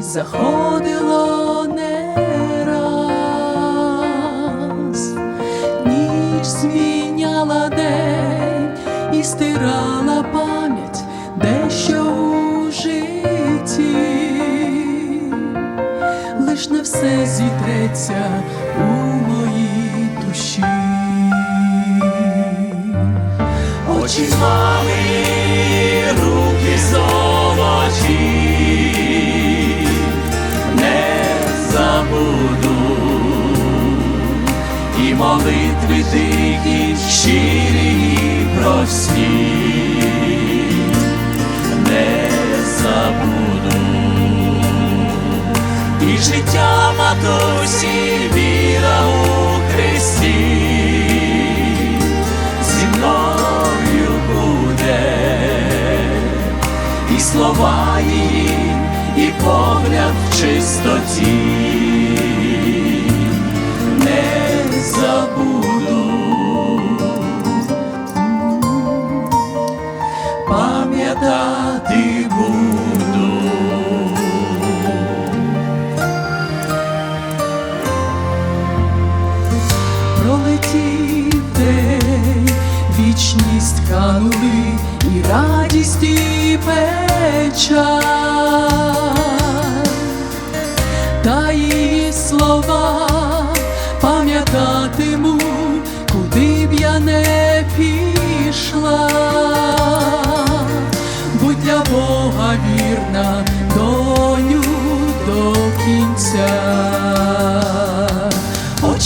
заходило не раз, ніч зміняла день і стирала пам'ять дещо у житті, лиш не все зітреться у моїй душі. Очі мами, молитви дикі, щирі і прості, не забуду, і життя матусі, віра у Христі. Зі мною буде, і слова її, і погляд в чистоті пам'ятати буду. пролетів день, вічність канули, і радість і печаль, та її слова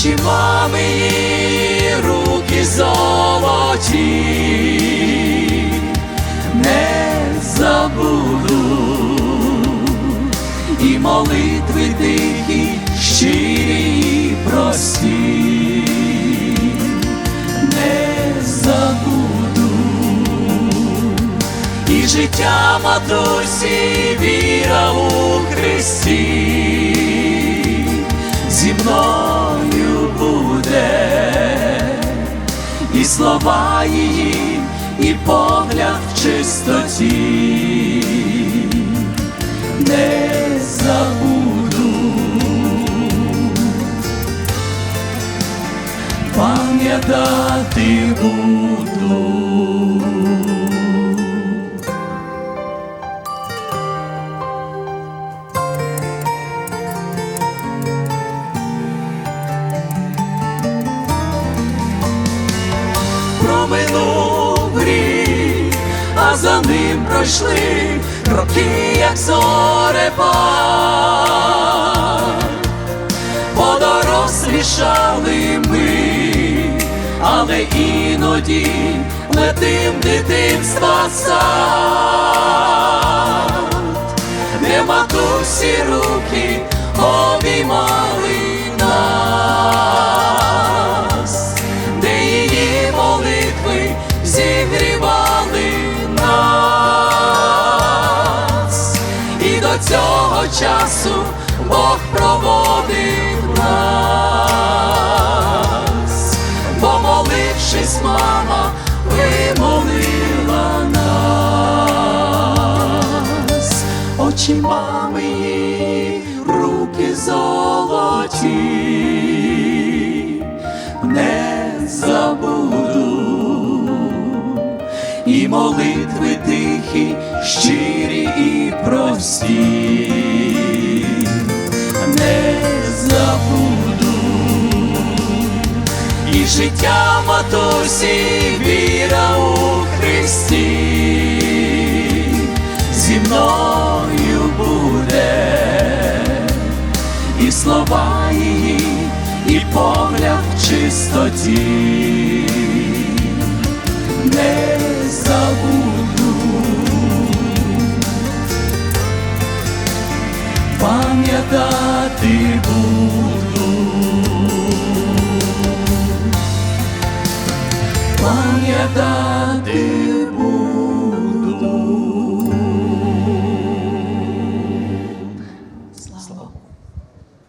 очі мами, її руки золоті, не забуду, і молитви тихі, щирі і прості, не забуду, і життя матусі, віра у Христі слова її, і погляд в чистоті не забуду, пам'ятати буду. За ним пройшли роки, як зорепад. Подорослішали ми, але іноді летим дитинства сад, де матусі руки обіймали часу Бог проводив нас, бо молившись, мама вимолила нас, очі мами, руки золоті. Не забуду, і молитви тихі, щирі і прості, матусі, віра у Христі, зі мною буде. І слова її, і погляд в чистоті. Не забуду, пам'ятати пам'ятати буду.